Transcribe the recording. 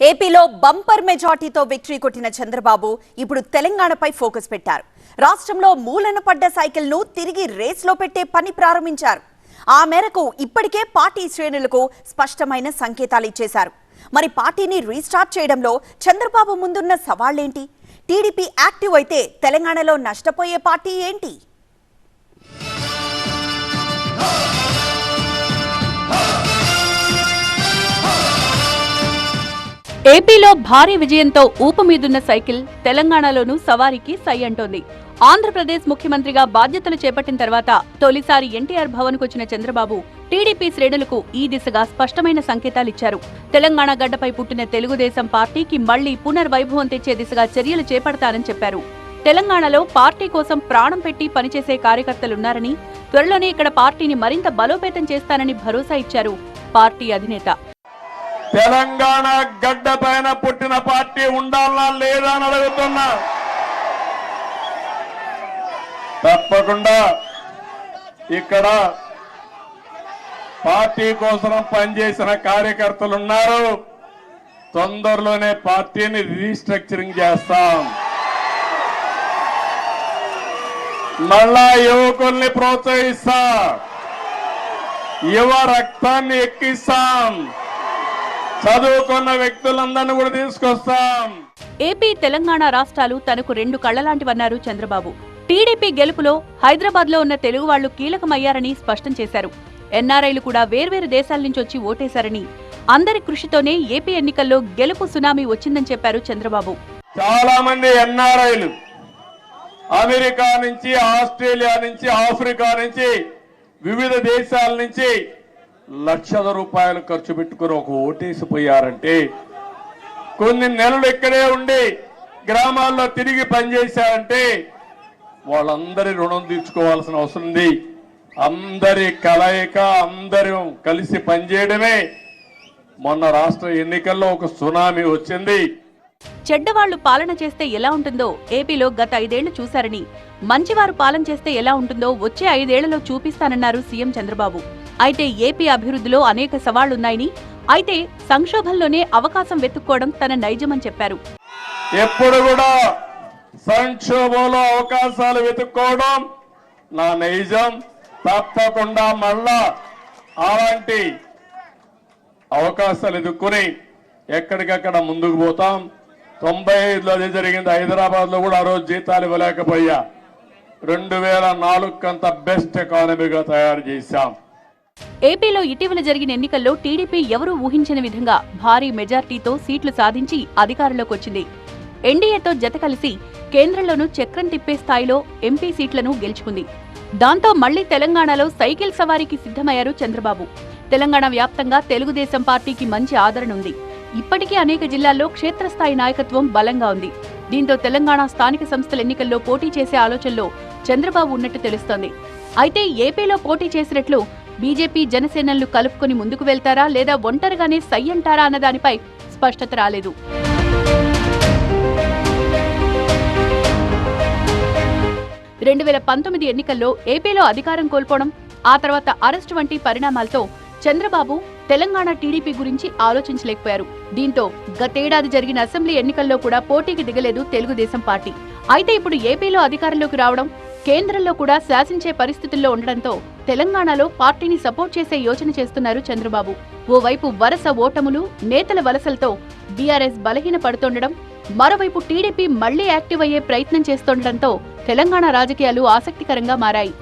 ఏపీలో బంపర్ మెజార్టీతో విక్టరీ కొట్టిన చంద్రబాబు ఇప్పుడు తెలంగాణపై ఫోకస్ పెట్టారు. రాష్ట్రంలో మూలన పడ్డ సైకిల్ను తిరిగి రేస్లో పెట్టే పని ప్రారంభించారు. ఆ మేరకు ఇప్పటికే పార్టీ శ్రేణులకు స్పష్టమైన సంకేతాలు ఇచ్చేశారు. మరి పార్టీని రీస్టార్ట్ చేయడంలో చంద్రబాబు ముందున్న సవాళ్ళేంటి టీడీపీ యాక్టివ్ అయితే తెలంగాణలో నష్టపోయే పార్టీ ఏంటి? ఏపీలో భారీ విజయంతో ఊపు మీదున్న సైకిల్ తెలంగాణలోనూ సవారీకి సై అంటోంది. ఆంధ్రప్రదేశ్ ముఖ్యమంత్రిగా బాధ్యతలు చేపట్టిన తర్వాత తొలిసారి ఎన్టీఆర్ భవన్ వచ్చిన చంద్రబాబు టీడీపీ శ్రేణులకు ఈ దిశగా స్పష్టమైన సంకేతాలిచ్చారు తెలంగాణ గడ్డపై పుట్టిన తెలుగుదేశం పార్టీకి మళ్ళీ పునర్వైభవం తెచ్చే దిశగా చర్యలు చేపడతానని చెప్పారు. తెలంగాణలో పార్టీ కోసం ప్రాణం పెట్టి పనిచేసే కార్యకర్తలున్నారని త్వరలోనే ఇక్కడ పార్టీని మరింత బలోపేతం చేస్తానని భరోసా ఇచ్చారు పార్టీ అధినేత. తెలంగాణ గడ్డ పైన పుట్టిన పార్టీ ఉండాలా లేదా అని అడుగుతున్నా. తప్పకుండా ఇక్కడ పార్టీ కోసం పనిచేసిన కార్యకర్తలు ఉన్నారు. తొందరలోనే పార్టీని రీస్ట్రక్చరింగ్ చేస్తాం. మళ్ళా యువకుల్ని ప్రోత్సహిస్తా. యువ రక్తాన్ని ఎక్కిస్తాం. చదువుకున్న వ్యక్తులందరినీ కూడా తీసుకొస్తాం. ఏపీ తెలంగాణ రాష్ట్రాలు తనకు రెండు కళ్ళలాంటివన్నారు చంద్రబాబు. టీడీపీ గెలుపులో హైదరాబాద్లో ఉన్న తెలుగు వాళ్ళు కీలకమయ్యారని స్పష్టం చేశారు. ఎన్ఆర్ఐలు కూడా వేర్వేరు దేశాల నుంచి వచ్చి ఓటేశారని అందరి కృషితోనే ఏపీ ఎన్నికల్లో గెలుపు సునామీ వచ్చిందని చెప్పారు చంద్రబాబు. చాలా మంది ఎన్ఆర్ఐలు అమెరికా నుంచి ఆస్ట్రేలియా నుంచి ఆఫ్రికా నుంచి వివిధ దేశాల నుంచి లక్షల రూపాయలు ఖర్చు పెట్టుకుని ఒక ఓటేసిపోయారంటే కొన్ని నెలలు ఇక్కడే ఉండి గ్రామాల్లో తిరిగి పనిచేశారంటే వాళ్ళందరి రుణం తీర్చుకోవాల్సిన అవసరం ఉంది. అందరి కలయిక అందరూ కలిసి పనిచేయడమే. మొన్న రాష్ట్ర ఎన్నికల్లో ఒక సునామీ వచ్చింది. చెడ్డవాళ్ళు పాలన చేస్తే ఎలా ఉంటుందో ఏపీలో గత ఐదేళ్ళు చూశారని మంచివారు పాలన చేస్తే ఎలా ఉంటుందో వచ్చే ఐదేళ్ళలో చూపిస్తానన్నారు సీఎం చంద్రబాబు. అయితే ఏపీ అభివృద్ధిలో అనేక సవాళ్ళున్నాయని అయితే సంక్షోభంలోనే అవకాశం వెతుక్కోవడం తన నైజమని చెప్పారు. ఎప్పుడు కూడా సంక్షోభంలో అవకాశాలు వెతుక్కోవడం నా నైజం. తప్పకుండా మళ్ళా అలాంటి అవకాశాలు ఎదుర్కొని ఎక్కడికక్కడ ముందుకు పోతాం. తొంభై ఐదులో అదే జరిగింది. హైదరాబాద్లో కూడా ఆ రోజు జీతాలు ఇవ్వలేకపోయా. రెండు వేల నాలుగు కంత బెస్ట్ ఎకానమీగా తయారు చేశాం. ఏపీలో ఇటీవల జరిగిన ఎన్నికల్లో టీడీపీ ఎవరూ ఊహించిన విధంగా భారీ మెజార్టీతో సీట్లు సాధించి అధికారంలోకి వచ్చింది. ఎన్డీఏతో జత కలిసి కేంద్రంలోనూ చక్రం తిప్పే స్థాయిలో ఎంపీ సీట్లను గెలుచుకుంది. దాంతో మళ్ళీ తెలంగాణలో సైకిల్ సవారీకి సిద్ధమయ్యారు చంద్రబాబు. తెలంగాణ వ్యాప్తంగా తెలుగుదేశం పార్టీకి మంచి ఆదరణ ఉంది. ఇప్పటికీ అనేక జిల్లాల్లో క్షేత్రస్థాయి నాయకత్వం బలంగా ఉంది. దీంతో తెలంగాణ స్థానిక సంస్థల ఎన్నికల్లో పోటీ చేసే ఆలోచనలో చంద్రబాబు ఉన్నట్టు తెలుస్తోంది. అయితే ఏపీలో పోటీ చేసినట్లు బీజేపీ జనసేనలు కలుపుకొని ముందుకు వెళ్తారా లేదా ఒంటరిగానే సై అంటారా అన్న దానిపై స్పష్టత రాలేదు. రెండు వేల పంతొమ్మిది ఎన్నికల్లో ఏపీలో అధికారం కోల్పోవడం ఆ తర్వాత అరెస్టు వంటి పరిణామాలతో చంద్రబాబు తెలంగాణ టీడీపీ గురించి ఆలోచించలేకపోయారు. దీంతో గతేడాది జరిగిన అసెంబ్లీ ఎన్నికల్లో కూడా పోటీకి దిగలేదు తెలుగుదేశం పార్టీ. అయితే ఇప్పుడు ఏపీలో అధికారంలోకి రావడం కేంద్రంలో కూడా శాసించే పరిస్థితుల్లో ఉండడంతో తెలంగాణలో పార్టీని సపోర్ట్ చేసే యోచన చేస్తున్నారు చంద్రబాబు. ఓవైపు వరుస ఓటములు నేతల వలసలతో బీఆర్ఎస్ బలహీన పడుతుండడం మరోవైపు టీడీపీ మళ్ళీ యాక్టివ్ అయ్యే ప్రయత్నం చేస్తుండటంతో తెలంగాణ రాజకీయాలు ఆసక్తికరంగా మారాయి.